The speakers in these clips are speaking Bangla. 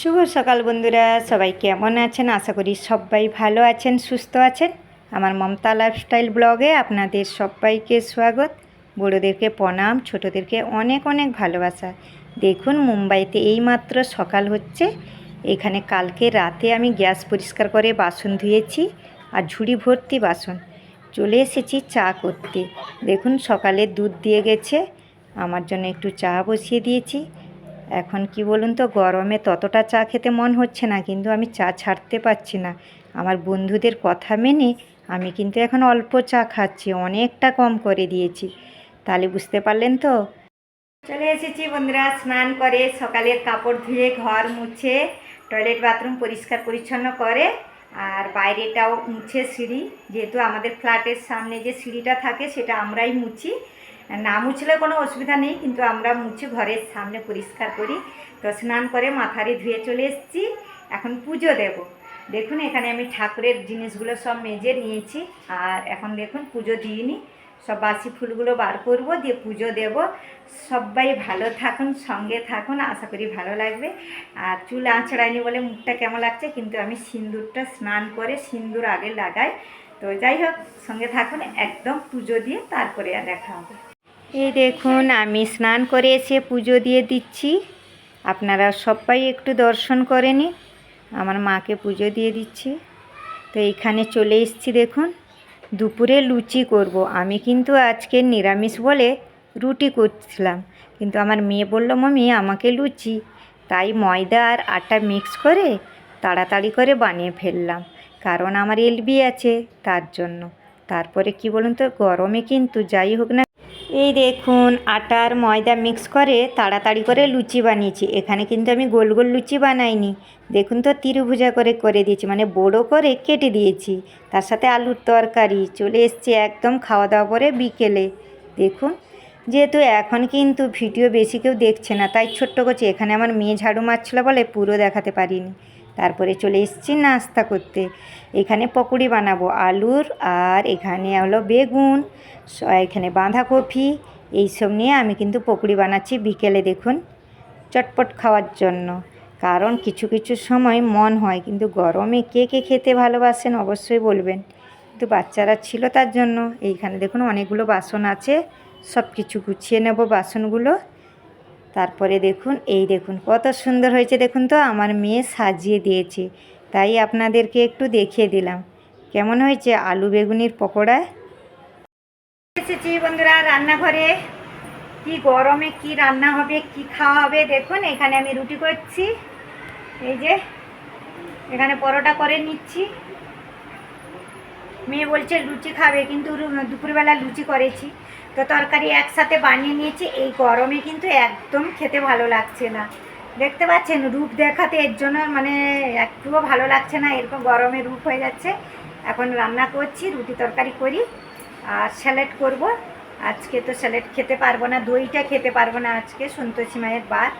শুভ সকাল বন্ধুরা, সবাই কেমন আছেন? আশা করি সবাই ভালো আছেন, সুস্থ আছেন। আমার মমতা লাইফস্টাইল ব্লগে আপনাদের সবাইকে স্বাগত। বড়োদেরকে প্রণাম, ছোটোদেরকে অনেক অনেক ভালোবাসা। দেখুন, মুম্বাইতে এইমাত্র সকাল হচ্ছে। এখানে কালকে রাতে আমি গ্যাস পরিষ্কার করে বাসন ধুয়েছি আর ঝুড়ি ভর্তি বাসন। চলে এসেছি চা করতে। দেখুন, সকালে দুধ দিয়ে গেছে। আমার জন্য একটু চা বসিয়ে দিয়েছি। এখন কি বলুন তো, গরমে ততটা চা খেতে মন হচ্ছে না, কিন্তু আমি চা ছাড়তে পারছি না। আমার বন্ধুদের কথা মেনে আমি কিন্তু এখন অল্প চা খাচ্ছি, অনেকটা কম করে দিয়েছি। তাহলে বুঝতে পারলেন তো? চলে এসেছি বন্ধুরা, স্নান করে, সকালের কাপড় ধুয়ে ঘর মুছে, টয়লেট বাথরুম পরিষ্কার পরিচ্ছন্ন করে, আর বাইরেটাও মুছে সিঁড়ি। যেহেতু আমাদের ফ্ল্যাটের সামনে যে সিঁড়িটা থাকে, সেটা আমরাই মুছি। না মুছলে কোনো অসুবিধা নেই, কিন্তু আমরা মুছি ঘরের সামনে পরিষ্কার করি। তো স্নান করে মাথারি ধুয়ে চলে এসেছি, এখন পুজো দেব। দেখুন, এখানে আমি ঠাকুরের জিনিসগুলো সব মেজে নিয়েছি, আর এখন দেখুন, পুজো দিইনি। সব বাসি ফুলগুলো বার করব, দিয়ে পুজো দেব। সবাই ভালো থাকুন, সঙ্গে থাকুন, আশা করি ভালো লাগবে। আর চুল আঁচড়ায়নি বলে মুখটা কেমন লাগছে, কিন্তু আমি সিন্দুরটা স্নান করে সিন্দুর আগে লাগাই। তো যাই হোক, সঙ্গে থাকুন, একদম পুজো দিয়ে তারপরে দেখা হবে। এই দেখুন, আমি স্নান করে এসে পুজো দিয়ে দিচ্ছি। আপনারা সবাই একটু দর্শন করে নিন। আমার মাকে পুজো দিয়ে দিচ্ছি। তো এইখানে চলে এসেছি, দেখুন। দুপুরে লুচি করব। আমি কিন্তু আজকে নিরামিষ বলে রুটি করছিলাম। কিন্তু আমার মেয়ে বলল, মম্মি, আমাকে লুচি। তাই ময়দা আর আটা মিক্স করে তাড়াতাড়ি করে বানিয়ে ফেললাম। কারণ আমার এলবি আছে তার জন্য। তারপরে কি বলুন তো, গরমে কিন্তু যাই হোক না এই দেখুন, আটার ময়দা মিক্স করে তাড়াতাড়ি করে লুচি বানিয়েছি। এখানে কিন্তু আমি গোল গোল লুচি বানাইনি। দেখুন তো, তিরুভুজা করে করে দিয়েছি মানে বড় করে কেটে দিয়েছি। তার সাথে আলুর তরকারি, চলে এসছে একদম খাওয়া দাওয়া করে বিকেলে। দেখুন, যেহেতু এখন কিন্তু ভিডিও বেশি কেউ দেখছে না, তাই ছোট্ট করছি। এখানে আমার মেয়ে ঝাড়ু মারছিল বলে পুরো দেখাতে পারিনি। তারপরে চলে এসেছি নাস্তা করতে। এখানে পকোড়ি বানাবো, আলুর, আর এখানে হলো বেগুন এখানে বাঁধাকপি, এইসব নিয়ে আমি কিন্তু পকোড়ি বানাচ্ছি বিকেলে দেখুন চটপট খাওয়ার জন্য। কারণ কিছু কিছু সময় মন হয়, কিন্তু গরমে কে কে খেতে ভালোবাসেন অবশ্যই বলবেন। কিন্তু বাচ্চারা ছিল তার জন্য। এইখানে দেখুন অনেকগুলো বাসন আছে সব কিছু গুছিয়ে নেব বাসনগুলো। তারপরে দেখুন, এই দেখুন, কত সুন্দর হয়েছে দেখুন তো, আমার মেয়ে সাজিয়ে দিয়েছে। তাই আপনাদেরকে একটু দেখিয়ে দিলাম। কেমন হয়েছে আলু বেগুনির পকোড়া? এসেছি বন্ধুরা রান্নাঘরে। কি গরমে কি রান্না হবে, কি খাওয়া হবে, দেখুন, এখানে আমি রুটি করছি। এই যে, এখানে পরোটা করে নিচ্ছি। মেয়ে বলছে, লুচি খাবে। কিন্তু দুপুরবেলা লুচি করেছি। তো তরকারি একসাথে বানিয়ে নিয়েছি। এই গরমে কিন্তু একদম খেতে ভালো লাগছে না। দেখতে পাচ্ছেন, রূপ দেখাতে এর জন্য মানে একটুও ভালো লাগছে না। এরকম গরমে রূপ হয়ে যাচ্ছে। এখন রান্না করছি, রুটি তরকারি করি, আর স্যালাড করব। আজকে তো স্যালাড খেতে পারব না, দইটা খেতে পারব না আজকে, সন্তোষী মায়ের বার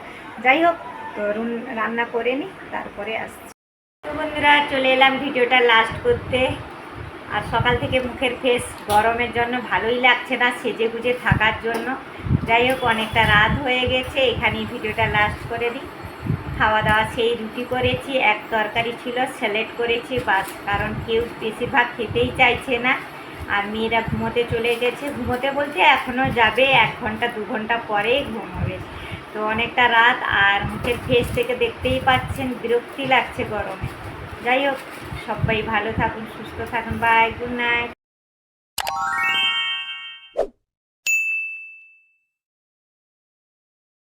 যাই হোক, তো রুন- রান্না করে নিই তারপরে আসছি। বন্ধুরা, চলে এলাম ভিডিওটা লাস্ট করতে। আর সকাল থেকে মুখের ফেস গরমের জন্য ভালোই লাগছে না সেজে গুজে থাকার জন্য। যাই হোক, অনেকটা রাত হয়ে গেছে, এখানেই ভিডিওটা লাস্ট করে দিই। খাওয়া দাওয়া সেই রুটি করেছি, এক তরকারি ছিল স্যালেড করেছি, বাস, কারণ কেউ বেশিরভাগ খেতেই চাইছে না। আর মেয়েরা ঘুমোতে চলে গেছে, ঘুমোতে বলতে এখনও যাবে, এক ঘণ্টা, দু ঘণ্টা পরেই ঘুমাবে তো অনেকটা রাত, আর মুখের ফেস থেকে দেখতেই পাচ্ছেন, বিরক্তি লাগছে গরমে। যাই হোক সবাই ভালো থাকুন সুস্থ থাকুন বাই গুড নাইট